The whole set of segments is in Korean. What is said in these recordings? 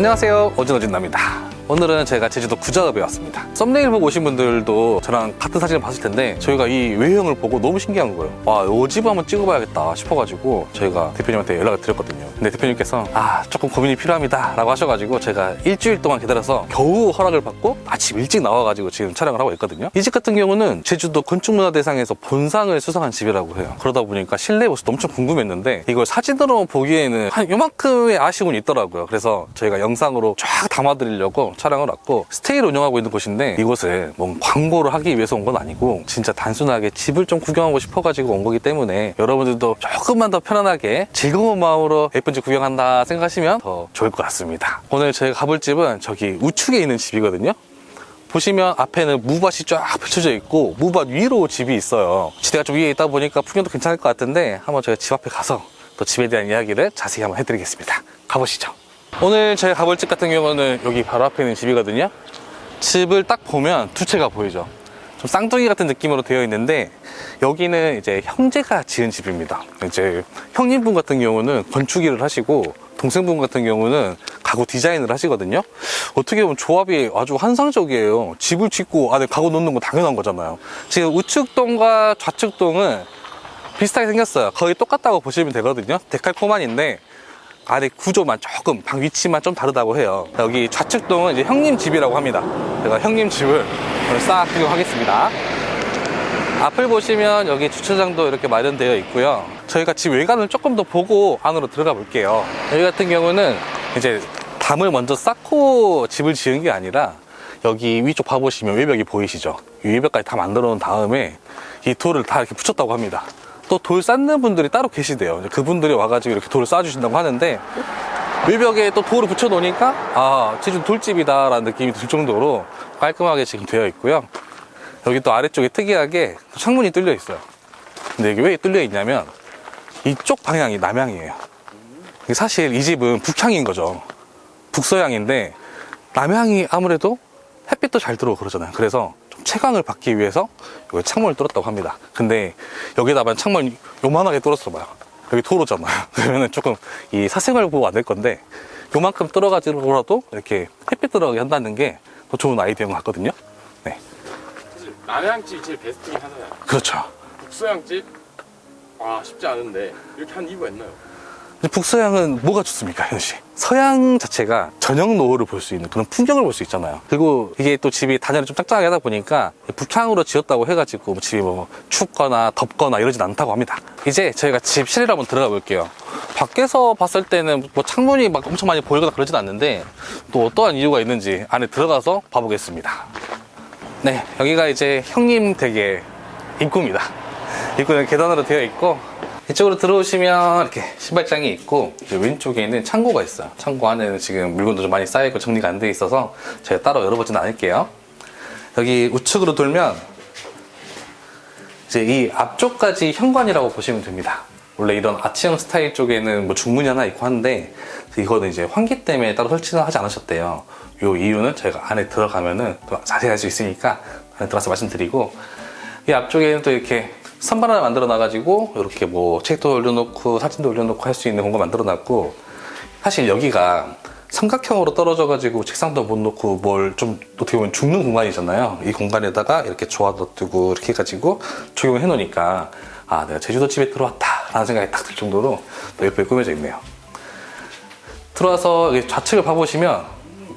안녕하세요. 오진오진나입니다. 오늘은 제가 제주도 구자읍에 왔습니다. 썸네일 보고 오신 분들도 저랑 같은 사진을 봤을 텐데 저희가 이 외형을 보고 너무 신기한 거예요. 와이 집 한번 찍어봐야겠다 싶어가지고 저희가 대표님한테 연락을 드렸거든요 근데 대표님께서 아 조금 고민이 필요합니다 라고 하셔가지고 제가 일주일 동안 기다려서 겨우 허락을 받고 아침 일찍 나와가지고 지금 촬영을 하고 있거든요. 이 집 같은 경우는 제주도 건축문화대상에서 본상을 수상한 집이라고 해요. 그러다 보니까 실내 모습도 엄청 궁금했는데 이걸 사진으로 보기에는 한 요만큼의 아쉬움이 있더라고요. 그래서 저희가 영상으로 쫙 담아드리려고 촬영을 왔고 스테이를 운영하고 있는 곳인데 이곳에 뭔 광고를 하기 위해서 온 건 아니고 진짜 단순하게 집을 좀 구경하고 싶어가지고 온 거기 때문에 여러분들도 조금만 더 편안하게 즐거운 마음으로 예쁜 집 구경한다 생각하시면 더 좋을 것 같습니다 오늘 저희가 가볼 집은 저기 우측에 있는 집이거든요 보시면 앞에는 무밭이 쫙 펼쳐져 있고 무밭 위로 집이 있어요. 지대가 좀 위에 있다 보니까 풍경도 괜찮을 것 같은데 한번 저희가 집 앞에 가서 또 집에 대한 이야기를 자세히 한번 해드리겠습니다. 가보시죠. 오늘 저희가 가볼 집 같은 경우는 여기 바로 앞에 있는 집이거든요. 집을 딱 보면 두 채가 보이죠. 좀 쌍둥이 같은 느낌으로 되어 있는데 여기는 이제 형제가 지은 집입니다. 이제 형님분 같은 경우는 건축 일을 하시고 동생분 같은 경우는 가구 디자인을 하시거든요. 어떻게 보면 조합이 아주 환상적이에요. 집을 짓고 안에 가구 놓는 건 당연한 거잖아요. 지금 우측동과 좌측동은 비슷하게 생겼어요. 거의 똑같다고 보시면 되거든요. 데칼코만인데 안에 구조만 조금 방 위치만 좀 다르다고 해요. 여기 좌측동은 이제 형님 집이라고 합니다. 제가 형님 집을 오늘 싹 구경하겠습니다. 앞을 보시면 여기 주차장도 이렇게 마련되어 있고요. 저희가 집 외관을 조금 더 보고 안으로 들어가 볼게요. 여기 같은 경우는 이제 담을 먼저 쌓고 집을 지은 게 아니라 여기 위쪽 봐보시면 외벽이 보이시죠? 이 외벽까지 다 만들어 놓은 다음에 이 돌을 다 이렇게 붙였다고 합니다. 또 돌 쌓는 분들이 따로 계시대요. 그분들이 와가지고 이렇게 돌을 쌓아주신다고 하는데 외벽에 또 돌을 붙여 놓으니까 아, 제주 돌집이다라는 느낌이 들 정도로 깔끔하게 지금 되어 있고요. 여기 또 아래쪽에 특이하게 창문이 뚫려 있어요. 근데 이게 왜 뚫려 있냐면 이쪽 방향이 남향이에요. 사실 이 집은 북향인 거죠. 북서향인데 남향이 아무래도 햇빛도 잘 들어오고 그러잖아요. 그래서 좀 채광을 받기 위해서 여기 창문을 뚫었다고 합니다. 근데 여기다가 창문 요만하게 뚫었어 봐요. 여기 도로잖아요. 그러면은 조금 이 사생활 보호 안 될 건데 요만큼 뚫어가지고라도 이렇게 햇빛 들어가게 한다는 게 더 좋은 아이디어인 것 같거든요. 네. 사실 남양집이 제일 베스트긴 하잖아요. 그렇죠. 북서양집 아 쉽지 않은데 이렇게 한 이유가 있나요? 북서양은 뭐가 좋습니까, 현우 씨? 서양 자체가 저녁 노을을 볼 수 있는 그런 풍경을 볼 수 있잖아요. 그리고 이게 또 집이 단열이 좀 짝짝하게 하다 보니까 북향으로 지었다고 해가지고 뭐 집이 뭐 춥거나 덥거나 이러진 않다고 합니다. 이제 저희가 집 실내로 한번 들어가 볼게요. 밖에서 봤을 때는 뭐 창문이 막 엄청 많이 보이거나 그러진 않는데 또 어떠한 이유가 있는지 안에 들어가서 봐보겠습니다. 네, 여기가 이제 형님 댁의 입구입니다. 입구는 계단으로 되어 있고 이쪽으로 들어오시면 이렇게 신발장이 있고 왼쪽에는 창고가 있어요. 창고 안에는 지금 물건도 좀 많이 쌓여있고 정리가 안 돼 있어서 제가 따로 열어보진 않을게요. 여기 우측으로 돌면 이제 이 앞쪽까지 현관이라고 보시면 됩니다. 원래 이런 아치형 스타일 쪽에는 뭐 중문이 하나 있고 한데 이거는 이제 환기 때문에 따로 설치는 하지 않으셨대요. 요 이유는 저희가 안에 들어가면은 또 자세히 할수 있으니까 안에 들어가서 말씀드리고 이 앞쪽에는 또 이렇게 선반 하나 만들어 놔가지고 이렇게 뭐 책도 올려놓고 사진도 올려놓고 할 수 있는 공간 만들어 놨고 사실 여기가 삼각형으로 떨어져가지고 책상도 못 놓고 뭘 좀 어떻게 보면 죽는 공간이잖아요. 이 공간에다가 이렇게 조화도 두고 이렇게 해가지고 적용해 놓으니까 아 내가 제주도 집에 들어왔다라는 생각이 딱 들 정도로 또 예쁘게 꾸며져 있네요. 들어와서 좌측을 봐보시면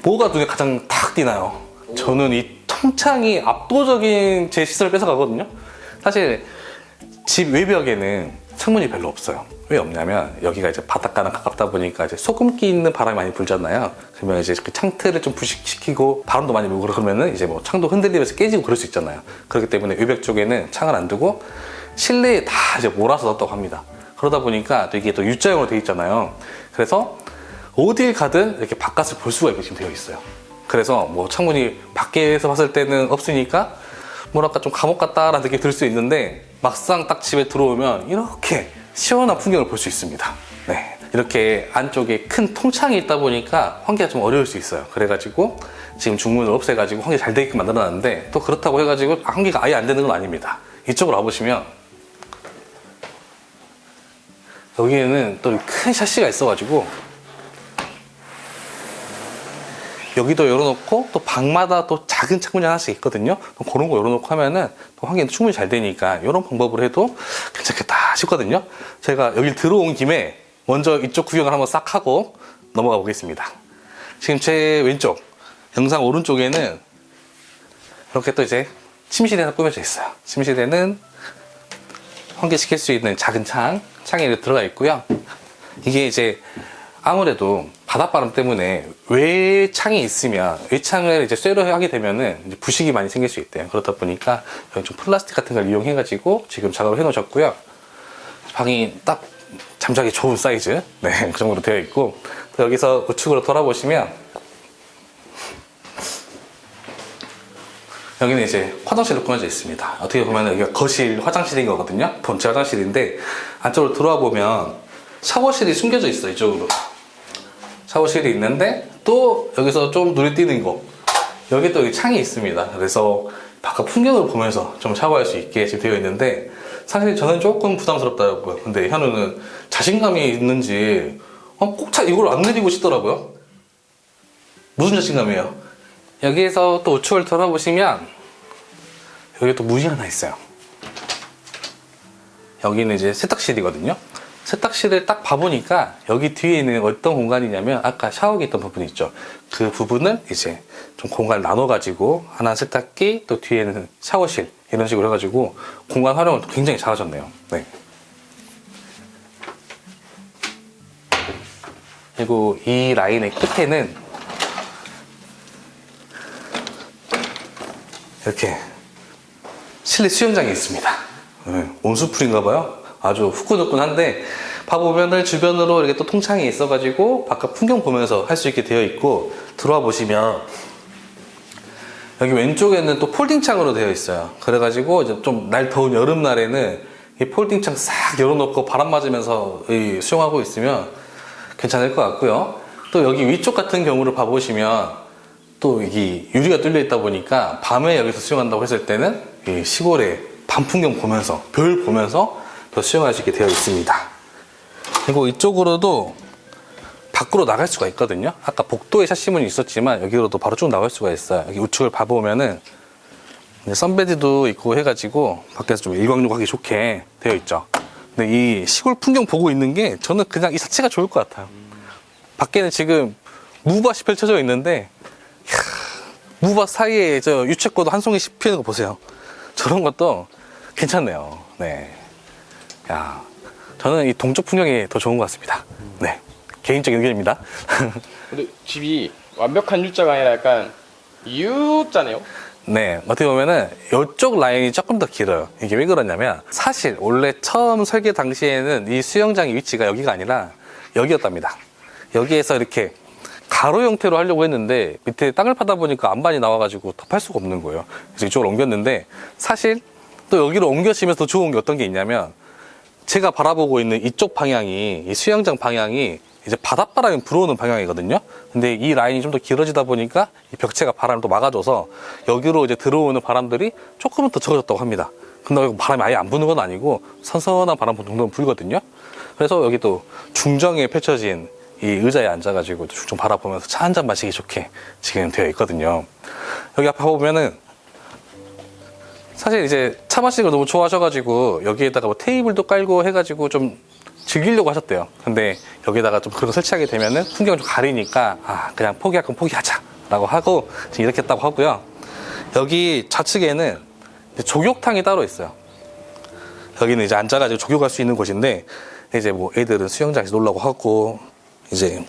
뭐가 눈에 가장 탁 띄나요? 저는 이 통창이 압도적인 제 시선을 뺏어가거든요. 사실 집 외벽에는 창문이 별로 없어요. 왜 없냐면 여기가 이제 바닷가랑 가깝다 보니까 이제 소금기 있는 바람이 많이 불잖아요. 그러면 이제 그 창틀을 좀 부식시키고 바람도 많이 불고 그러면은 이제 뭐 창도 흔들리면서 깨지고 그럴 수 있잖아요. 그렇기 때문에 외벽 쪽에는 창을 안 두고 실내에 다 이제 몰아서 넣었다고 합니다. 그러다 보니까 또 이게 또 U자형으로 되어 있잖아요. 그래서 어딜 가든 이렇게 바깥을 볼 수가 있게 지금 되어 있어요. 그래서 뭐 창문이 밖에서 봤을 때는 없으니까 뭐랄까 좀 감옥 같다라는 느낌이 들 수 있는데 막상 딱 집에 들어오면 이렇게 시원한 풍경을 볼 수 있습니다. 네. 이렇게 안쪽에 큰 통창이 있다 보니까 환기가 좀 어려울 수 있어요. 그래가지고 지금 중문을 없애가지고 환기 잘 되게끔 만들어놨는데 또 그렇다고 해가지고 환기가 아예 안 되는 건 아닙니다. 이쪽으로 와보시면 여기에는 또 큰 샤시가 있어가지고 여기도 열어놓고 또 방마다 또 작은 창문이 하나씩 있거든요. 또 그런 거 열어놓고 하면은 또 환기는 충분히 잘 되니까 이런 방법으로 해도 괜찮겠다 싶거든요. 제가 여기 들어온 김에 먼저 이쪽 구경을 한번 싹 하고 넘어가 보겠습니다. 지금 제 왼쪽 영상 오른쪽에는 이렇게 또 이제 하나 꾸며져 있어요. 침실에는 환기시킬 수 있는 작은 창, 이렇게 들어가 있고요. 이게 이제 아무래도 바닷바람 때문에 외창이 있으면 외창을 이제 쇠로 하게 되면은 이제 부식이 많이 생길 수 있대요. 그렇다 보니까 좀 플라스틱 같은 걸 이용해가지고 지금 작업을 해놓으셨고요. 방이 딱 잠자기 좋은 사이즈, 네, 그 정도로 되어 있고 또 여기서 우측으로 돌아보시면 여기는 이제 화장실로 꾸며져 있습니다. 어떻게 보면 여기가 거실 화장실인 거거든요. 본체 화장실인데 안쪽으로 들어와 보면 샤워실이 숨겨져 있어 이쪽으로. 샤워실이 있는데 또 여기서 좀 눈에 띄는 거 여기 또 여기 창이 있습니다. 그래서 바깥 풍경을 보면서 좀 샤워할 수 있게 지금 되어 있는데 사실 저는 조금 부담스럽더라고요. 근데 현우는 자신감이 있는지 어, 꼭차 이걸 안 내리고 싶더라고요. 무슨 자신감이에요? 여기에서 또 우측을 돌아보시면 여기 또 문이 하나 있어요. 여기는 이제 세탁실이거든요. 세탁실을 딱 봐보니까 여기 뒤에 있는 어떤 공간이냐면 아까 샤워기 있던 부분 있죠. 그 부분을 이제 좀 공간을 나눠가지고 하나 세탁기 또 뒤에는 샤워실 이런 식으로 해가지고 공간 활용을 또 굉장히 잘하셨네요. 네. 그리고 이 라인의 끝에는 이렇게 실내 수영장이 있습니다. 네, 온수풀인가 봐요. 아주 후끈후끈한데 봐보면은 주변으로 이렇게 또 통창이 있어가지고 바깥 풍경 보면서 할 수 있게 되어 있고 들어와 보시면 여기 왼쪽에는 또 폴딩 창으로 되어 있어요. 그래가지고 이제 좀 날 더운 여름날에는 이 폴딩 창 싹 열어놓고 바람 맞으면서 이 수영하고 있으면 괜찮을 것 같고요. 또 여기 위쪽 같은 경우를 봐보시면 또이 유리가 뚫려 있다 보니까 밤에 여기서 수영한다고 했을 때는 이 시골의 밤 풍경 보면서 별 보면서 또 수영할 수 있게 되어 있습니다. 그리고 이쪽으로도 밖으로 나갈 수가 있거든요. 아까 복도에 샷시문이 있었지만 여기로도 바로 쭉 나갈 수가 있어요. 여기 우측을 봐보면은 선베드도 있고 해가지고 밖에서 좀 일광욕하기 좋게 되어 있죠. 근데 이 시골 풍경 보고 있는 게 저는 그냥 이 자체가 좋을 것 같아요. 밖에는 지금 무밭이 펼쳐져 있는데 이야, 무밭 사이에 저 유채꽃 한 송이씩 피는 거 보세요. 저런 것도 괜찮네요. 네. 야, 저는 이 동쪽 풍경이 더 좋은 것 같습니다. 네. 개인적인 의견입니다. 근데 집이 완벽한 U자가 아니라 약간 U자네요. 네, 어떻게 보면은 이쪽 라인이 조금 더 길어요. 이게 왜 그러냐면 사실 원래 처음 설계 당시에는 이 수영장의 위치가 여기가 아니라 여기였답니다. 여기에서 이렇게 가로 형태로 하려고 했는데 밑에 땅을 파다 보니까 안반이 나와가지고 더 팔 수가 없는 거예요. 그래서 이쪽으로 옮겼는데 사실 또 여기로 옮겨지면서 더 좋은 게 어떤 게 있냐면 제가 바라보고 있는 이쪽 방향이 이 수영장 방향이 이제 바닷바람이 불어오는 방향이거든요. 근데 이 라인이 좀 더 길어지다 보니까 이 벽체가 바람을 또 막아줘서 여기로 이제 들어오는 바람들이 조금은 더 적어졌다고 합니다. 근데 바람이 아예 안 부는 건 아니고 선선한 바람 정도는 불거든요. 그래서 여기 또 중정에 펼쳐진 이 의자에 앉아가지고 중정 바라보면서 차 한 잔 마시기 좋게 지금 되어 있거든요. 여기 앞에 보면은 사실 이제 차 마시는 걸 너무 좋아하셔가지고 여기에다가 뭐 테이블도 깔고 해가지고 좀 즐기려고 하셨대요. 근데 여기다가 좀 그런 거 설치하게 되면은 풍경을 좀 가리니까 아 그냥 포기할 건 포기하자라고 하고 지금 이렇게 했다고 하고요. 여기 좌측에는 족욕탕이 따로 있어요. 여기는 이제 앉아가지고 족욕할 수 있는 곳인데 이제 뭐 애들은 수영장에서 놀라고 하고 이제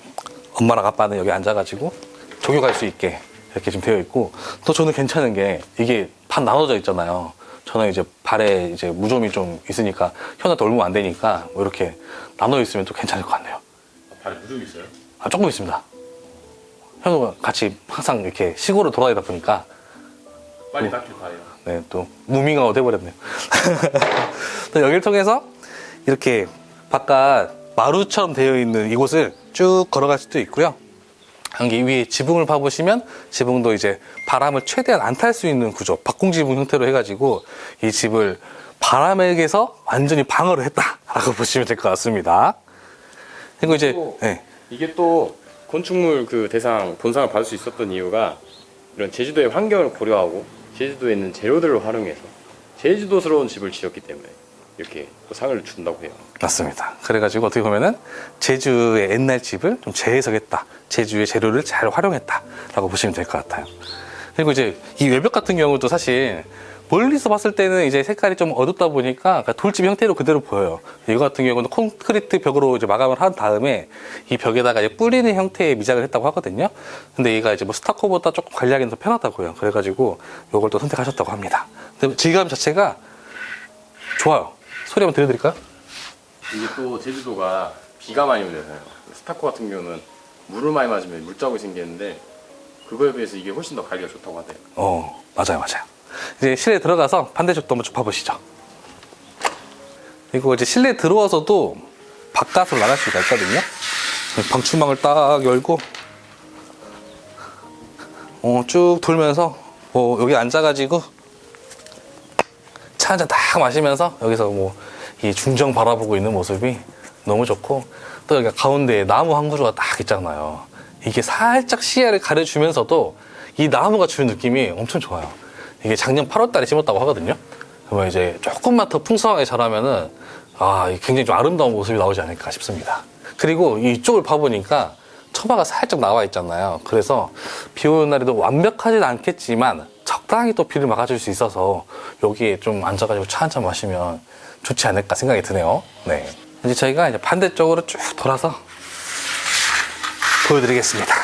엄마랑 아빠는 여기 앉아가지고 족욕할 수 있게 이렇게 좀 되어 있고 또 저는 괜찮은 게 이게 반 나눠져 있잖아요. 저는 이제 발에 이제 무좀이 좀 있으니까 현우한테 얼면 안 되니까 뭐 이렇게 나눠 있으면 또 괜찮을 것 같네요. 발에 무좀 있어요? 아, 조금 있습니다. 현우가 같이 항상 이렇게 시골을 돌아다니다 보니까 빨리 닦길 바래요. 네, 또 무밍아웃 돼버렸네요. 또 여기를 통해서 이렇게 바깥 마루처럼 되어 있는 이곳을 쭉 걸어갈 수도 있고요. 여기 위에 지붕을 봐보시면 지붕도 이제 바람을 최대한 안 탈 수 있는 구조, 박공지붕 형태로 해가지고 이 집을 바람에게서 완전히 방어를 했다라고 보시면 될 것 같습니다. 그리고 이제 또 네, 이게 또 건축물 그 대상 본상을 받을 수 있었던 이유가 이런 제주도의 환경을 고려하고 제주도에 있는 재료들을 활용해서 제주도스러운 집을 지었기 때문에 이렇게 또 상을 준다고 해요. 맞습니다. 그래가지고 어떻게 보면은 제주의 옛날 집을 좀 재해석했다. 제주의 재료를 잘 활용했다라고 보시면 될 것 같아요. 그리고 이제 이 외벽 같은 경우도 사실 멀리서 봤을 때는 이제 색깔이 좀 어둡다 보니까 그러니까 돌집 형태로 그대로 보여요. 이거 같은 경우는 콘크리트 벽으로 이제 마감을 한 다음에 이 벽에다가 이제 뿌리는 형태의 미장을 했다고 하거든요. 근데 얘가 이제 뭐 스타코보다 조금 관리하기는 더 편하다고요. 그래가지고 이걸 또 선택하셨다고 합니다. 근데 질감 자체가 좋아요. 소리 한번 들려드릴까요? 이게 또 제주도가 비가 많이 오잖아요. 스타코 같은 경우는 물을 많이 맞으면 물자국이 생기는데 그거에 비해서 이게 훨씬 더 관리가 좋다고 하대요. 어, 맞아요, 맞아요. 이제 실내 들어가서 반대쪽도 한번 쭉 봐보시죠. 그리고 이제 실내 들어와서도 바깥으로 나갈 수가 있거든요. 방충망을 딱 열고, 어, 쭉 돌면서, 뭐, 여기 앉아가지고, 차 한 잔 딱 마시면서, 여기서 뭐, 이 중정 바라보고 있는 모습이 너무 좋고, 또 여기 가운데에 나무 한 구조가 딱 있잖아요. 이게 살짝 시야를 가려주면서도 이 나무가 주는 느낌이 엄청 좋아요. 이게 작년 8월 달에 심었다고 하거든요. 그러면 이제 조금만 더 풍성하게 자라면은 아, 굉장히 좀 아름다운 모습이 나오지 않을까 싶습니다. 그리고 이쪽을 봐보니까 처마가 살짝 나와 있잖아요. 그래서 비 오는 날에도 완벽하진 않겠지만 적당히 또 비를 막아줄 수 있어서 여기에 좀 앉아가지고 차 한 잔 마시면 좋지 않을까 생각이 드네요. 네. 이제 저희가 이제 반대쪽으로 쭉 돌아서 보여드리겠습니다.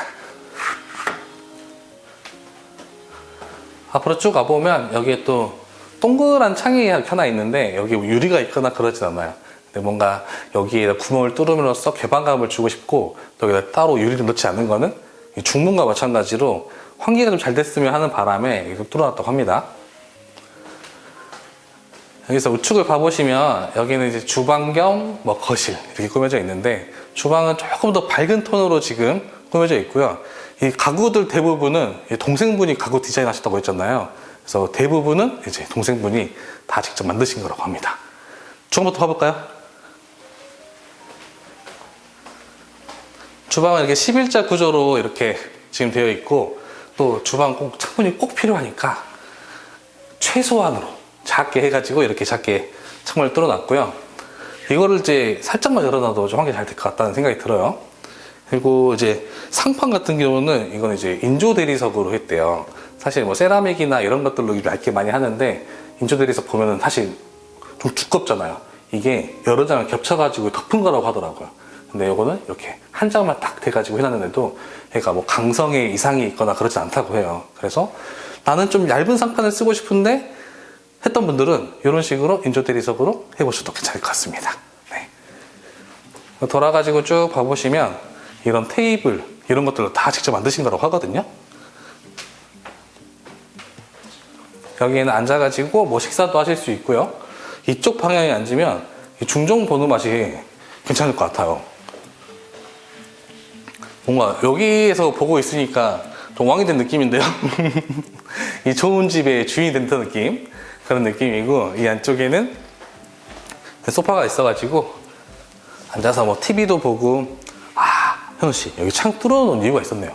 앞으로 쭉 가보면 여기에 또 동그란 창이 하나 있는데 여기 유리가 있거나 그러진 않아요. 근데 뭔가 여기에 구멍을 뚫음으로써 개방감을 주고 싶고 또 여기다 따로 유리를 넣지 않는 거는 이 중문과 마찬가지로 환기가 좀 잘 됐으면 하는 바람에 이렇게 뚫어놨다고 합니다. 여기서 우측을 봐보시면 여기는 이제 주방 겸 뭐 거실 이렇게 꾸며져 있는데 주방은 조금 더 밝은 톤으로 지금 꾸며져 있고요. 이 가구들 대부분은 이 동생분이 가구 디자인 하셨다고 했잖아요. 그래서 대부분은 이제 동생분이 다 직접 만드신 거라고 합니다. 주방부터 봐볼까요? 주방은 이렇게 11자 구조로 이렇게 지금 되어 있고 또 주방 꼭 창문이 꼭 필요하니까 최소한으로 작게 해가지고 이렇게 작게 창문을 뚫어놨고요. 이거를 이제 살짝만 열어놔도 좀 환기 잘 될 것 같다는 생각이 들어요. 그리고 이제 상판 같은 경우는 이건 이제 인조 대리석으로 했대요. 사실 뭐 세라믹이나 이런 것들로 얇게 많이 하는데 인조 대리석 보면은 사실 좀 두껍잖아요. 이게 여러 장을 겹쳐가지고 덮은 거라고 하더라고요. 근데 이거는 이렇게 한 장만 딱 돼가지고 해놨는데도 얘가 뭐 강성에 이상이 있거나 그렇지 않다고 해요. 그래서 나는 좀 얇은 상판을 쓰고 싶은데 했던 분들은 이런 식으로 인조 대리석으로 해보셔도 괜찮을 것 같습니다. 네. 돌아가지고 쭉 봐보시면 이런 테이블 이런 것들을 다 직접 만드신 거라고 하거든요. 여기에는 앉아가지고 뭐 식사도 하실 수 있고요. 이쪽 방향에 앉으면 이 중정 보는 맛이 괜찮을 것 같아요. 뭔가 여기에서 보고 있으니까 좀 왕이 된 느낌인데요. 이 좋은 집의 주인이 된 듯한 느낌 그런 느낌이고 이 안쪽에는 소파가 있어가지고 앉아서 뭐 TV도 보고 아 현우 씨 여기 창 뚫어놓은 이유가 있었네요.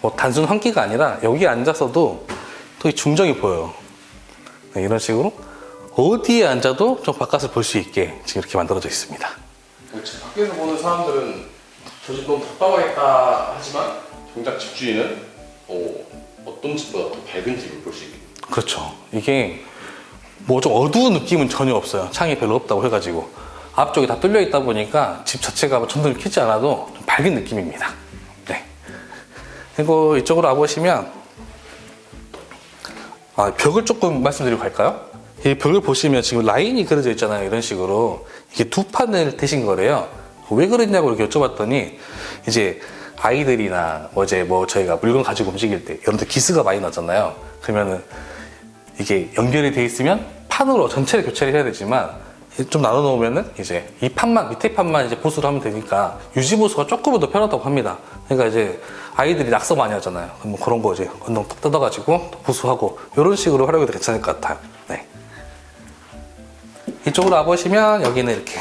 뭐 단순 환기가 아니라 여기 앉아서도 또 이 중정이 보여요. 네, 이런 식으로 어디에 앉아도 좀 바깥을 볼 수 있게 지금 이렇게 만들어져 있습니다. 밖에서 보는 사람들은 저집 너무 답답하겠다 하지만 정작 집주인은 어, 어떤 집보다 더 밝은 집을 볼 수 있게 그렇죠. 이게 뭐 좀 어두운 느낌은 전혀 없어요. 창이 별로 없다고 해가지고 앞쪽이 다 뚫려 있다 보니까 집 자체가 뭐 전등을 켜지 않아도 좀 밝은 느낌입니다. 네. 그리고 이쪽으로 와보시면 아, 벽을 조금 말씀드리고 갈까요? 이 벽을 보시면 지금 라인이 그려져 있잖아요. 이런 식으로 이게 두 판을 대신 거래요. 왜 그랬냐고 이렇게 여쭤봤더니 이제 아이들이나 뭐 이제 뭐 저희가 물건 가지고 움직일 때 여러분들 기스가 많이 나잖아요. 그러면은 이게 연결이 돼 있으면 판으로 전체를 교체를 해야 되지만 좀 나눠 놓으면은 이제 이 판만 밑에 판만 이제 보수를 하면 되니까 유지 보수가 조금은 더 편하다고 합니다. 그러니까 이제 아이들이 낙서 많이 하잖아요. 뭐 그런 거 이제 언덕 딱 뜯어가지고 또 보수하고 이런 식으로 활용해도 괜찮을 것 같아요. 네. 이쪽으로 와보시면 여기는 이렇게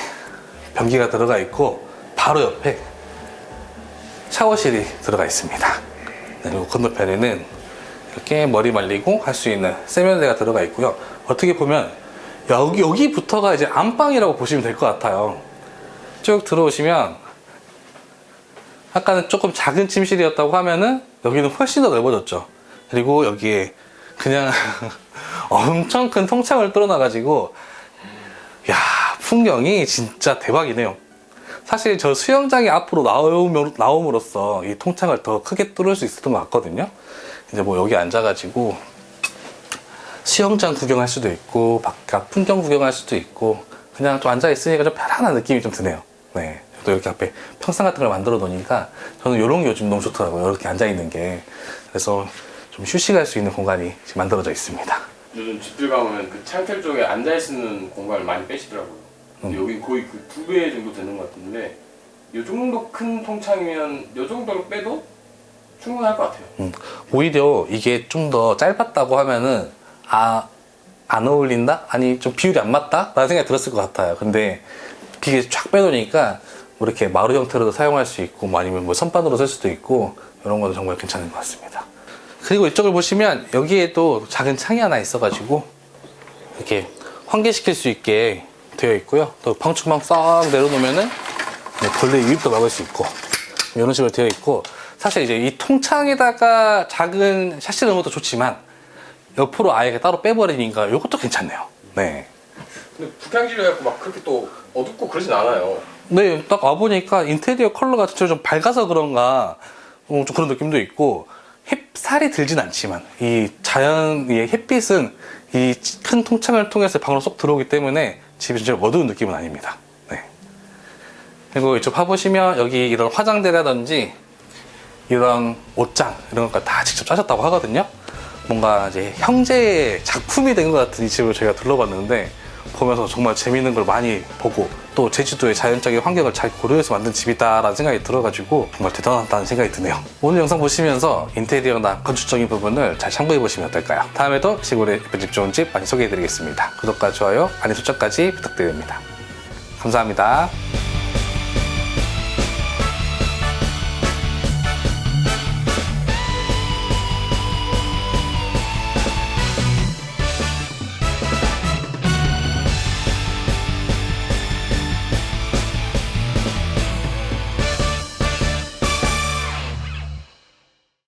변기가 들어가 있고 바로 옆에 샤워실이 들어가 있습니다. 네, 그리고 건너편에는 이렇게 머리 말리고 할 수 있는 세면대가 들어가 있고요. 어떻게 보면 여기, 여기부터가 이제 안방이라고 보시면 될 것 같아요. 쭉 들어오시면 아까는 조금 작은 침실이었다고 하면은 여기는 훨씬 더 넓어졌죠. 그리고 여기에 그냥 엄청 큰 통창을 뚫어놔가지고 야 풍경이 진짜 대박이네요. 사실 저 수영장이 앞으로 나옴으로, 나옴으로써 이 통창을 더 크게 뚫을 수 있었던 것 같거든요. 이제 뭐 여기 앉아가지고 수영장 구경할 수도 있고 바깥 풍경 구경할 수도 있고 그냥 좀 앉아 있으니까 좀 편안한 느낌이 좀 드네요. 네. 또 이렇게 앞에 평상 같은 걸 만들어 놓으니까 저는 이런 게 요즘 너무 좋더라고요. 이렇게 앉아 있는 게. 그래서 좀 휴식할 수 있는 공간이 지금 만들어져 있습니다. 요즘 집들 가면 그 창틀 쪽에 앉아 있는 공간을 많이 빼시더라고요. 근데 여긴 거의 그 두 배 정도 되는 것 같은데 이 정도 큰 통창이면 이 정도로 빼도 충분할 것 같아요. 음, 오히려 이게 좀 더 짧았다고 하면은 아, 안 어울린다? 아니 좀 비율이 안 맞다? 라는 생각이 들었을 것 같아요. 근데 이게 쫙 빼놓으니까 뭐 이렇게 마루 형태로도 사용할 수 있고 뭐 아니면 뭐 선반으로 쓸 수도 있고 이런 것도 정말 괜찮은 것 같습니다. 그리고 이쪽을 보시면 여기에도 작은 창이 하나 있어가지고 이렇게 환기시킬 수 있게 되어 있고요. 또 방충망 싹 내려놓으면은 네, 벌레 유입도 막을 수 있고 이런 식으로 되어 있고 사실 이제 이 통창에다가 작은 샤시 넣은 것도 좋지만 옆으로 아예 따로 빼버리니까 이것도 괜찮네요. 네. 근데 북향지를 해갖고 막 그렇게 또 어둡고 그러진 않아요. 네, 딱 와보니까 인테리어 컬러가 좀 밝아서 그런가 어, 좀 그런 느낌도 있고 햇살이 들진 않지만 이 자연의 햇빛은 이 큰 통창을 통해서 방으로 쏙 들어오기 때문에 집이 진짜 어두운 느낌은 아닙니다. 네. 그리고 이쪽 봐보시면 여기 이런 화장대라든지 이런 옷장 이런 것까지 다 직접 짜셨다고 하거든요. 뭔가 이제 형제의 작품이 된 것 같은 이 집을 저희가 둘러봤는데 보면서 정말 재밌는 걸 많이 보고 또 제주도의 자연적인 환경을 잘 고려해서 만든 집이다라는 생각이 들어가지고 정말 대단하다는 생각이 드네요. 오늘 영상 보시면서 인테리어나 건축적인 부분을 잘 참고해 보시면 어떨까요? 다음에도 시골의 예쁜 집 좋은 집 많이 소개해 드리겠습니다. 구독과 좋아요, 알림 설정까지 부탁드립니다. 감사합니다.